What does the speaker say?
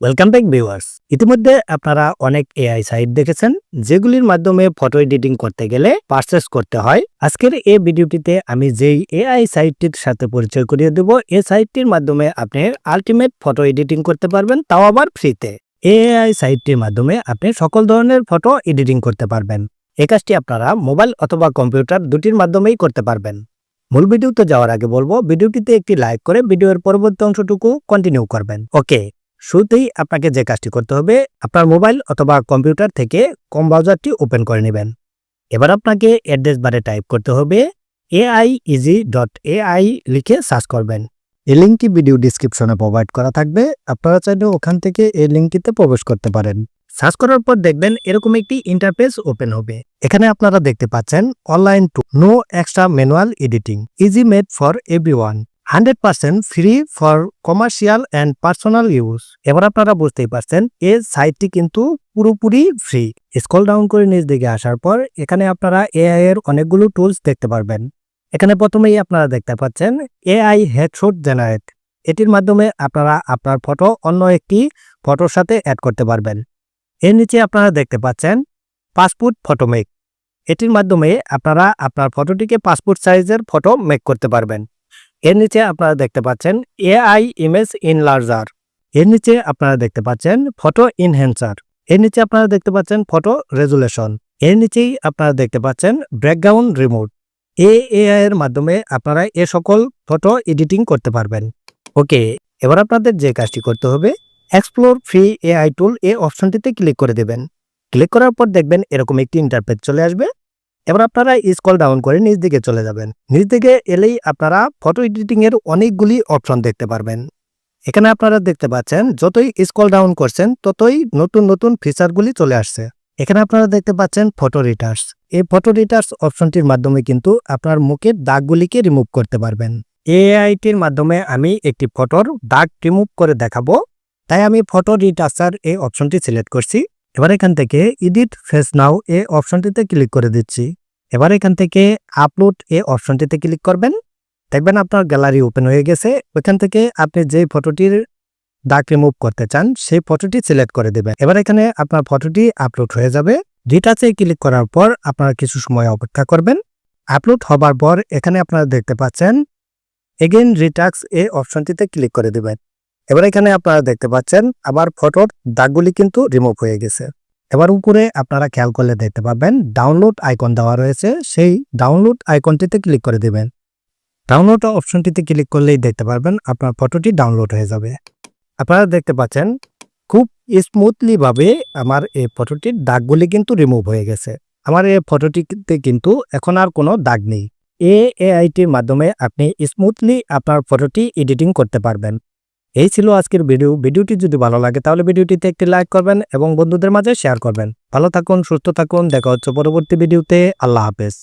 Welcome back viewers ইতিমধ্যে আপনারা অনেক এআই সাইট দেখেছেন, যেগুলির মাধ্যমে ফটো এডিটিং করতে গেলে পারচেস করতে হয়। আজকের এই ভিডিওটিতে আমি যেই এআই সাইটটির সাথে পরিচয় করিয়ে দেব এই সাইটটির মাধ্যমে আপনি আলটিমেট ফটো এডিটিং করতে পারবেন, তাও আবার ফ্রিতে এআই সাইটটির মাধ্যমে আপনি সকল ধরনের ফটো এডিটিং করতে পারবেন। এই কাজটি আপনারা মোবাইল অথবা কম্পিউটার দুটির মাধ্যমেই করতে পারবেন। মূল ভিডিওতে যাওয়ার আগে বলব, ভিডিওটিতে একটি লাইক করে ভিডিওর পরবর্তী অংশটুকু কন্টিনিউ করবেন। ওকে শুরুতেই আপনাকে যে কাজটি করতে হবে, আপনার মোবাইল অথবা কম্পিউটার থেকে কম ব্রাউজারটি ওপেন করে নেবেন। এবার আপনাকে অ্যাড্রেস বারে টাইপ করতে হবে এআই ইজি ডট এআই লিখে সার্চ করবেন। এই লিঙ্কটি ভিডিও ডিসক্রিপশনে প্রোভাইড করা থাকবে, আপনারা চাইলে ওখান থেকে এই লিঙ্কটিতে প্রবেশ করতে পারেন। সার্চ করার পর দেখবেন এরকম একটি ইন্টারফেস ওপেন হবে। এখানে আপনারা দেখতে পাচ্ছেন, online tool, no extra manual editing, easy made for everyone. Hundred percent free for commercial and personal use. এবার আপনারা বুঝতেই পারছেন, এই সাইটটি কিন্তু পুরোপুরি ফ্রি। স্কল ডাউন করে নিচ দিকে আসার পর এখানে আপনারা এআই এর অনেকগুলো টুলস দেখতে পারবেন। এখানে প্রথমেই আপনারা দেখতে পাচ্ছেন, এআই হেডশট জেনারেট। এটির মাধ্যমে আপনারা আপনার ফটো অন্য একটি ফটোর সাথে অ্যাড করতে পারবেন। এর নিচে আপনারা দেখতে পাচ্ছেন, পাসপোর্ট ফটো মেক। এটির মাধ্যমে আপনারা আপনার ফটোটিকে পাসপোর্ট সাইজের ফটো মেক করতে পারবেন। এর নিচে আপনারা দেখতে পাচ্ছেন এআই ইমেজ ইনলার্জার এর নিচে আপনারা দেখতে পাচ্ছেন ফটো ইনহ্যান্সার এর নিচে আপনারা দেখতে পাচ্ছেন ফটো রেজুলেশন এর নিচেই আপনারা দেখতে পাচ্ছেন ব্যাকগ্রাউন্ড রিমোট এ এআই এর মাধ্যমে আপনারা এ সকল ফটো এডিটিং করতে পারবেন। ওকে, এবার আপনাদের যে কাজটি করতে হবে এক্সপ্লোর ফ্রি এআই টুল এ অপশনটিতে ক্লিক করে দেবেন। ক্লিক করার পর দেখবেন এরকম একটি ইন্টারফেস চলে আসবে। এবার আপনারা স্কল ডাউন করে নিচ দিকে চলে যাবেন। নিচ দিকে এলেই আপনারা ফটো এডিটিং এর অনেকগুলি অপশন দেখতে পারবেন। এখানে আপনারা দেখতে পাচ্ছেন, যতই স্কল ডাউন করছেন, ততই নতুন নতুন ফিচারগুলি চলে আসছে। এখানে আপনারা দেখতে পাচ্ছেন ফটো রিটার্স এই ফটো রিটার্স অপশনটির মাধ্যমে কিন্তু আপনার মুখের দাগগুলিকে রিমুভ করতে পারবেন। এআইটির মাধ্যমে আমি একটি ফটোর দাগ রিমুভ করে দেখাবো। তাই আমি ফটো রিটার্সার এই অপশনটি সিলেক্ট করছি। এবার এখান থেকে ইডিট ফেস নাও এ অপশনটিতে ক্লিক করে দিচ্ছি। এবার এখান থেকে আপলোড এ অপশনটিতে ক্লিক করবেন। দেখবেন আপনার গ্যালারি ওপেন হয়ে গেছে। ওইখান থেকে আপনি যে ফটোটির দাগ রিমুভ করতে চান, সেই ফটোটি সিলেক্ট করে দেবেন। এবার এখানে আপনার ফটোটি আপলোড হয়ে যাবে। ডিটাচে ক্লিক করার পর আপনারা কিছু সময় অপেক্ষা করবেন। আপলোড হবার পর এখানে আপনারা দেখতে পাচ্ছেন এগেন রিটাক্স এ অপশনটিতে ক্লিক করে দেবেন। এবার এখানে আপনারা দেখতে পাচ্ছেন আবার ফটোর দাগগুলি কিন্তু রিমুভ হয়ে গেছে। এবার উপরে আপনারা খেয়াল করলে দেখতে পাবেন ডাউনলোড আইকন দেওয়া রয়েছে, সেই ডাউনলোড আইকনটিতে ক্লিক করে দেবেন। ডাউনলোড অপশনটিতে ক্লিক করলেই দেখতে পারবেন আপনার ফটোটি ডাউনলোড হয়ে যাবে। আপনারা দেখতে পাচ্ছেন, খুব স্মুথলিভাবে আমার এই ফটোটির দাগগুলি কিন্তু রিমুভ হয়ে গেছে। আমার এই ফটোটিতে কিন্তু এখন আর কোনো দাগ নেই। এ এআইটির মাধ্যমে আপনি স্মুথলি আপনার ফটোটি এডিটিং করতে পারবেন। এই ছিল আজকের ভিডিও। ভিডিওটি যদি ভালো লাগে, তাহলে ভিডিওটিতে একটি লাইক করবেন এবং বন্ধুদের মাঝে শেয়ার করবেন। ভালো থাকুন, সুস্থ থাকুন। দেখা হচ্ছে পরবর্তী ভিডিওতে। আল্লাহ হাফেজ।